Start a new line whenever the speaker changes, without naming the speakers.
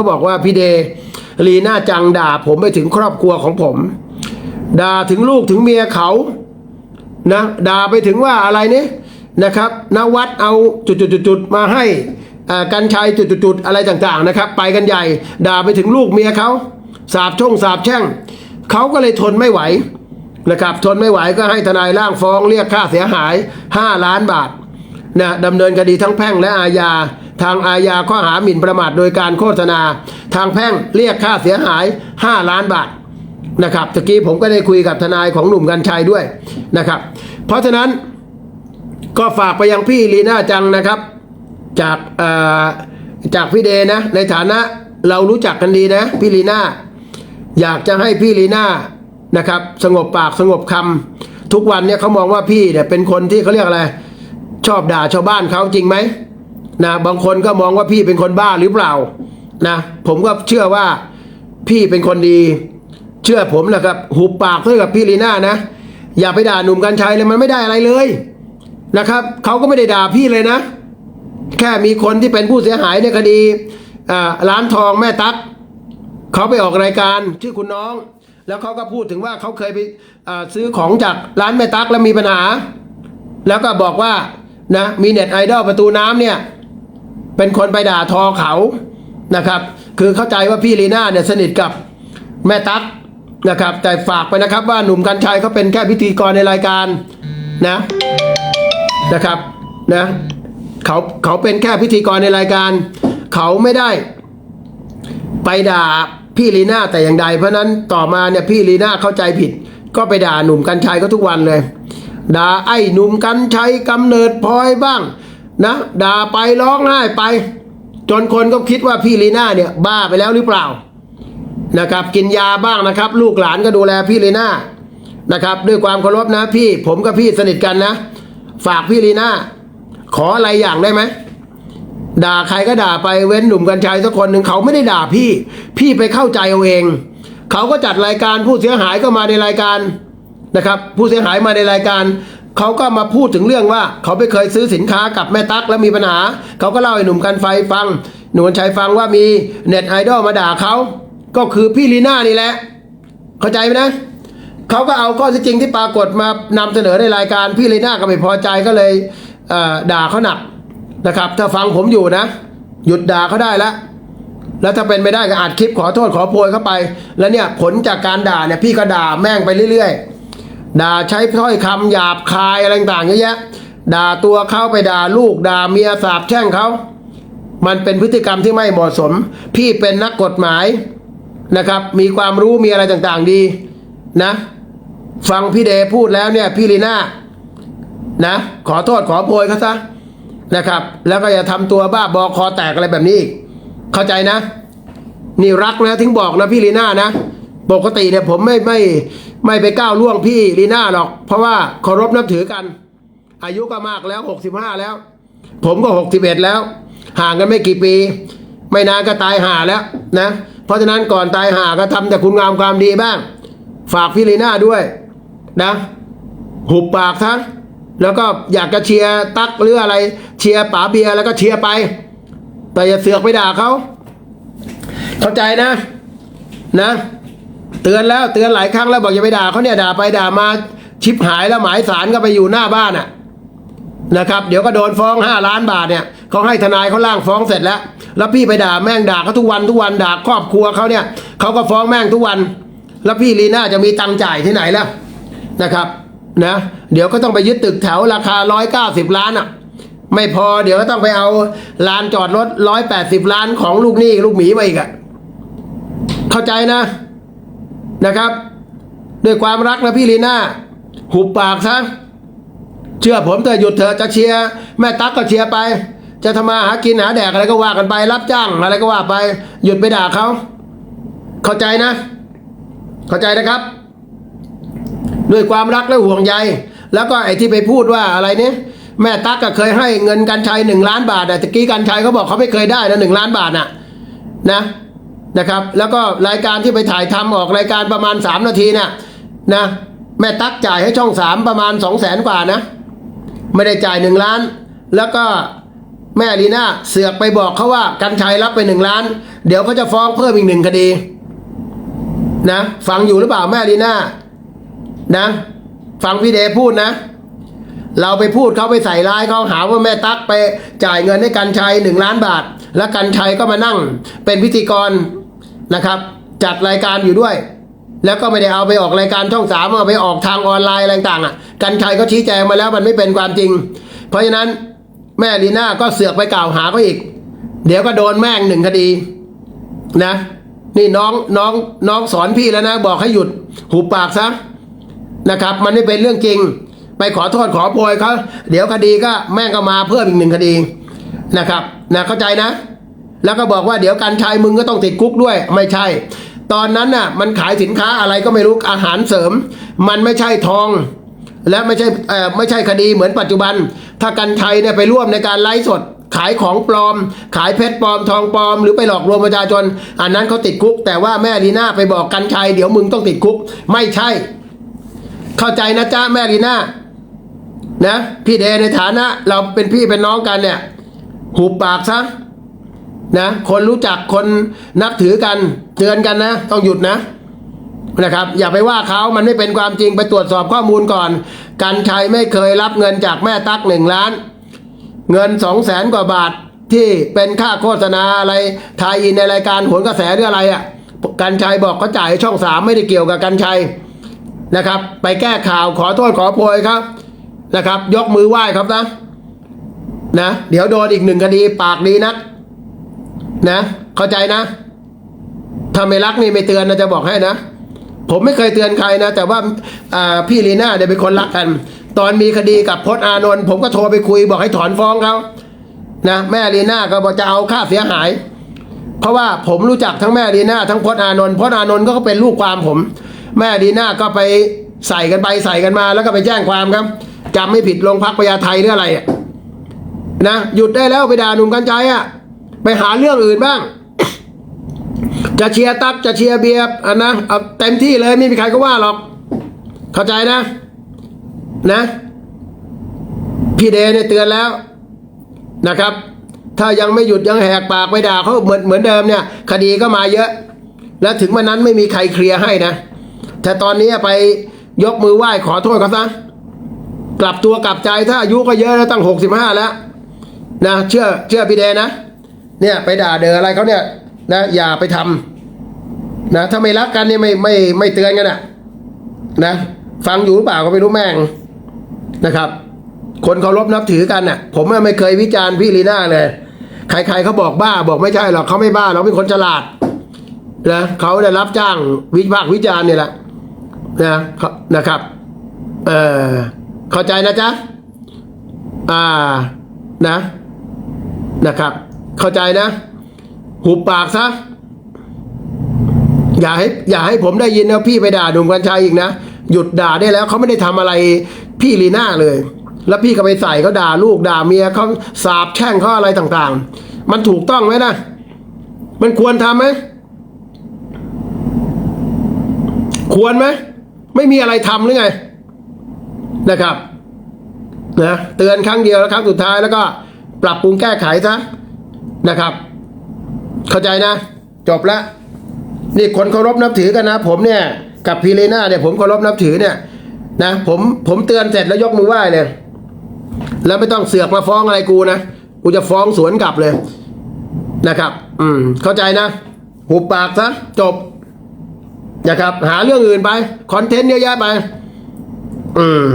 เขาบอกว่าพี่เดลีน่าจังด่าผมไปถึงครอบครัวของผม ด่าถึงลูกถึงเมียเขานะด่าไปถึงว่าอะไรเนี่ยนะครับนวัดเอาจุดๆๆมาให้กันชัยจุดๆอะไรต่างๆนะครับ ไปกันใหญ่ด่าไปถึงลูกเมียเขาสาบช่งสาบแช่งเขาก็เลยทนไม่ไหวนะครับทนไม่ไหวก็ให้ทนายร่างฟ้องเรียกค่าเสียหาย 5 ล้านบาทนะดำเนินคดีทั้งแพ่งและอาญา ทางอาญาข้อหาหมิ่นประมาทโดยการโฆษณา ทางแพ่งเรียกค่าเสียหาย 5 ล้านบาทนะครับตะกี้ผมก็ได้คุยกับทนายของหนุ่มกัญชัยด้วยนะครับ เพราะฉะนั้นก็ฝากไปยังพี่ลีน่าจังนะครับ จากเอ่อจากพี่เดนะ ในฐานะเรารู้จักกันดีนะพี่ลีน่าอยากจะให้พี่ลีน่านะครับ สงบปากสงบคำทุกวันเนี่ยเขามองว่าพี่เนี่ยเป็นคนที่เขาเรียกอะไร ชอบด่าชาวบ้านเขาจริงไหม นะบางคนก็มองว่าพี่เป็นคนบ้าหรือเปล่านะผมก็เชื่อว่าพี่เป็นคนดี เชื่อผมนะครับหุบปากเท่ากับพี่ลีน่านะ อย่าไปด่าหนุ่มกัญชัยเลยมันไม่ได้อะไรเลยนะครับเขาก็ไม่ได้ด่าพี่เลยนะ แค่มีคนที่เป็นผู้เสียหายในคดีร้านทองแม่ตั๊กเขาไปออกรายการชื่อคุณน้อง แล้วเขาก็พูดถึงว่าเขาเคยไปซื้อของจากร้านแม่ตั๊กแล้วมีปัญหา แล้วก็บอกว่านะมีเน็ตไอดอลประตูน้ำเนี่ย เป็นคนไปด่าทอเขานะครับ คือเข้าใจว่าพี่ลีน่าเนี่ยสนิทกับแม่ตั๊กนะครับ แต่ฝากไปนะครับว่าหนุ่มกัญชัยเขาเป็นแค่พิธีกรในรายการนะนะครับนะเขาเขาเป็นแค่พิธีกรในรายการ เขาไม่ได้ ไปด่าพี่ลีน่าแต่อย่างใด เพราะฉะนั้นต่อมาเนี่ยพี่ลีน่าเข้าใจผิด ก็ไปด่าหนุ่มกัญชัยก็ทุกวันเลยด่าไอ้หนุ่มกัญชัยกำเนิดพลอยบ้าง นะด่าไปร้องไห้ไป จนคนก็คิดว่าพี่ลีน่าเนี่ยบ้าไปแล้วหรือเปล่านะครับกินยาบ้างนะครับ ลูกหลานก็ดูแลพี่ลีน่านะครับด้วยความเคารพนะพี่ผมกับพี่สนิทกันนะ ฝากพี่ลีน่าขออะไรอย่างได้ไหมด่าใครก็ด่าไปเว้นหนุ่มกัญชัยสักคนหนึ่งเขาไม่ได้ด่าพี่ พี่ไปเข้าใจเอาเอง เขาก็จัดรายการผู้เสียหายก็มาในรายการนะครับ ผู้เสียหายมาในรายการ เขาก็มาพูดถึงเรื่องว่า เขาไปเคยซื้อสินค้ากับแม่ตั๊กแล้วมีปัญหา เขาก็เล่าให้หนุ่มกันไฟฟัง หนุ่มกัญชัยฟังว่ามีเน็ตไอดอลมาด่าเขา ก็คือพี่ลีน่านี่แหละ เข้าใจไหมนะเขาก็เอาข้อเท็จจริงที่ปรากฏมานำเสนอในรายการพี่ลีน่าก็ไม่พอใจก็เลยเด่าเขาหนักนะครับ ถ้าฟังผมอยู่นะ หยุดด่าเขาได้แล้วแล้วถ้าเป็นไม่ได้ก็อัดคลิปขอโทษขอโพยเข้าไป แล้วเนี่ยผลจากการด่าเนี่ยพี่ก็ด่าแม่งไปเรื่อยๆ ด่าใช้ถ้อยคำหยาบคายอะไรต่างๆเยอะแยะ ด่าตัวเขาไปด่าลูกด่าเมียสาบแช่งเขา มันเป็นพฤติกรรมที่ไม่เหมาะสม พี่เป็นนักกฎหมายนะครับ มีความรู้มีอะไรต่างๆดีนะ ฟังพี่เดพูดแล้วเนี่ยพี่ลีน่านะขอโทษขอโพยเขาซะนะครับ แล้วก็อย่าทำตัวบ้าบอคอแตกอะไรแบบนี้อีกเข้าใจนะ นี่รักนะถึงบอกนะพี่ลีน่านะ ปกติเนี่ยผมไม่ไม่ ไม่ไปก้าวล่วงพี่ลีน่าหรอก เพราะว่าเคารพนับถือกัน อายุก็มากแล้วหกสิบห้าแล้ว ผมก็หกสิบเอ็ดแล้ว ห่างกันไม่กี่ปี ไม่นานก็ตายห่าแล้วนะ เพราะฉะนั้นก่อนตายห่าก็ทำแต่คุณงามความดีบ้าง ฝากพี่ลีน่าด้วยนะหุบปากทั้งแล้วก็อยากจะเชียร์ตักหรืออะไร เชียร์ป๋าเบียร์แล้วก็เชียร์ไป แต่อย่าเสือกไปด่าเขาเข้าใจนะ นะ เตือนแล้วเตือนหลายครั้งแล้วบอกอย่าไปด่าเขาเนี่ยด่าไปด่ามาชิบหายแล้วหมายสารก็ไปอยู่หน้าบ้านอะนะครับเดี๋ยวก็โดนฟ้องห้าล้านบาทเนี่ยเขาให้ทนายเขาล่างฟ้องเสร็จแล้ว แล้วพี่ไปด่าแม่งด่าเขาทุกวันทุกวันด่าครอบครัวเขาเนี่ยเขาก็ฟ้องแม่งทุกวัน แล้วพี่ลีน่าจะมีตังค์จ่ายที่ไหนล่ะนะครับนะเดี๋ยวก็ต้องไปยึดตึกแถวราคาร้อยเก้าสิบล้านอะไม่พอเดี๋ยวก็ต้องไปเอาลานจอดรถร้อยแปดสิบล้านของลูกหนี้ลูกหมีมาอีกอะเข้าใจนะ นะครับ ด้วยความรักนะพี่ลีน่าหุบปากซะเชื่อผมเถอะหยุดเถอะจะเชียร์แม่ตั๊กก็เชียร์ไป จะทำมาหากินหาแดกอะไรก็ว่ากันไป รับจ้างอะไรก็ว่าไป หยุดไปด่าเขาเข้าใจนะ เข้าใจนะครับ ด้วยความรักและห่วงใย แล้วก็ไอ้ที่ไปพูดว่าอะไรเนี่ยแม่ตั๊กก็เคยให้เงินกันชัยหนึ่งล้านบาทแต่ตะกี้กันชัยเขาบอกเขาไม่เคยได้นะหนึ่งล้านบาทน่ะ นะ นะครับ แล้วก็รายการที่ไปถ่ายทำออกรายการประมาณสามนาทีน่ะนะแม่ตั๊กจ่ายให้ช่องสามประมาณสองแสนกว่านะ ไม่ได้จ่ายหนึ่งล้าน แล้วก็แม่ลีน่าเสือกไปบอกเขาว่ากันชัยรับไปหนึ่งล้าน เดี๋ยวเขาจะฟ้องเพิ่มอีกหนึ่งคดี นะฟังอยู่หรือเปล่าแม่ลีน่านะฟังพี่เดชพูดนะ เราไปพูดเขาไปใส่ร้ายเขาหาว่าแม่ตั๊กไปจ่ายเงินให้กันชัยหนึ่งล้านบาท แล้วกันชัยก็มานั่ง เป็นพิธีกร นะครับ จัดรายการอยู่ด้วย แล้วก็ไม่ได้เอาไปออกรายการช่องสามเอาไปออกทางออนไลน์อะไรต่างๆอะ กันชัยก็ชี้แจงมาแล้วมันไม่เป็นความจริง เพราะฉะนั้นแม่ลีน่าก็เสือกไปกล่าวหาเขาอีก เดี๋ยวก็โดนแม่งหนึ่งคดี นะ นี่น้องน้องน้องสอนพี่แล้วนะ บอกให้หยุดหุบปากซะนะครับ มันไม่เป็นเรื่องจริง ไปขอโทษขอโพยเขาเดี๋ยวคดีก็แม่งก็มาเพิ่มอีกหนึ่งคดีนะครับนะเข้าใจนะ แล้วก็บอกว่าเดี๋ยวการชายมึงก็ต้องติดคุกด้วยไม่ใช่ ตอนนั้นน่ะมันขายสินค้าอะไรก็ไม่รู้อาหารเสริม มันไม่ใช่ทอง และไม่ใช่เออไม่ใช่คดีเหมือนปัจจุบัน ถ้ากันชัยเนี่ยไปร่วมในการไลฟ์สดขายของปลอม ขายเพชรปลอมทองปลอม หรือไปหลอกลวงประชาชน อันนั้นเขาติดคุก แต่ว่าแม่ลีน่าไปบอกกันชัยเดี๋ยวมึงต้องติดคุก ไม่ใช่ เข้าใจนะจ๊ะแม่ลีน่านะพี่เดในฐานะ เราเป็นพี่เป็นน้องกันเนี่ย หูปากซะ นะ คนรู้จักคนนับถือกันเตือนกันนะ ต้องหยุดนะนะครับ อย่าไปว่าเขามันไม่เป็นความจริงไปตรวจสอบข้อมูลก่อนกันชัยไม่เคยรับเงินจากแม่ตั๊กหนึ่งล้าน เงินสองแสนกว่าบาทที่เป็นค่าโฆษณาอะไรทายอินในรายการโหนกระแสหรืออะไรอะกันชัยบอกเขาจ่ายช่องสามไม่ได้เกี่ยวกับกันชัยนะครับ ไปแก้ข่าวขอโทษขอโพยครับนะครับ ยกมือไหว้ครับนะนะ เดี๋ยวโดนอีกหนึ่งคดีปากดีนัก นะ เข้าใจนะถ้าไม่รักนี่ไม่เตือนนะจะบอกให้นะ ผมไม่เคยเตือนใครนะ แต่ว่าพี่ลีน่าเนี่ยเป็นคนรักกัน ตอนมีคดีกับพจน์อานนท์ผมก็โทรไปคุยบอกให้ถอนฟ้องเขานะแม่ลีน่าก็บอกจะเอาค่าเสียหาย เพราะว่าผมรู้จักทั้งแม่ดีน่าทั้งพจน์อานนท์พจน์อานนท์ก็เป็นลูกความผม แม่ดีน่าก็ไปใส่กันไปใส่กันมา แล้วก็ไปแจ้งความครับจำไม่ผิดโรงพักพญาไทหรืออะไรนะหยุดได้แล้วไปด่าหนุ่มกัญชัยอะ ไปหาเรื่องอื่นบ้าง จะเชียร์ตั๊กจะเชียร์เบียร์อันนะเอาเต็มที่เลยไม่มีใครก็ว่าหรอก เข้าใจนะ นะ พี่เดเนี่ยเตือนแล้วนะครับ ถ้ายังไม่หยุดยังแหกปากไปด่าเขาเหมือนเหมือนเดิมเนี่ย คดีก็มาเยอะ และถึงวันนั้นไม่มีใครเคลียร์ให้นะแต่ตอนนี้ไปยกมือไหว้ขอโทษเขาซะกลับตัวกลับใจถ้าอายุก็เยอะแล้วตั้งหกสิบห้าแล้วนะเชื่อเชื่อพี่เดนะ เนี่ยไปด่าเดออะไรเขาเนี่ยนะอย่าไปทำนะถ้าไม่รักกันเนี่ยไม่ไม่ไม่เตือนกันอะนะฟังอยู่หรือเปล่าก็ไม่รู้แม่งนะครับ คนเคารพนับถือกันน่ะ ผมไม่เคยวิจารณ์พี่ลีน่าเลย ใครๆเขาบอกบ้าบอกไม่ใช่หรอกเขาไม่บ้าเราเป็นคนฉลาดนะเขาได้รับจ้างวิพากษ์วิจารณ์เนี่ยแหละนะนะครับเออเข้าใจนะจ๊ะอ่านะนะครับ เข้าใจนะ หุบปากซะอย่าให้อย่าให้ผมได้ยินนะพี่ไปด่าดุมกัญชัยอีกนะ หยุดด่าได้แล้วเขาไม่ได้ทำอะไรพี่ลีน่าเลย แล้วพี่ก็ไปใส่เขาด่าลูกด่าเมียเขาสาบแช่งเขาอะไรต่างๆ มันถูกต้องไหมนะ มันควรทำไหมควรไหมไม่มีอะไรทำหรือไงนะครับนะเตือนครั้งเดียวแล้วครั้งสุดท้ายแล้วก็ปรับปรุงแก้ไขซะ นะครับ เข้าใจนะ จบละนี่คนเคารพนับถือกันนะ ผมเนี่ย กับพีเรน่าเนี่ยผมเคารพนับถือเนี่ย นะผมผมเตือนเสร็จแล้วยกมือไหว้เลยแล้วไม่ต้องเสือกมาฟ้องอะไรกูนะกูจะฟ้องสวนกลับเลยนะครับ อืม เข้าใจนะ หุบปากซะจบนะครับ หาเรื่องอื่นไป คอนเทนต์เยอะแยะไป อืม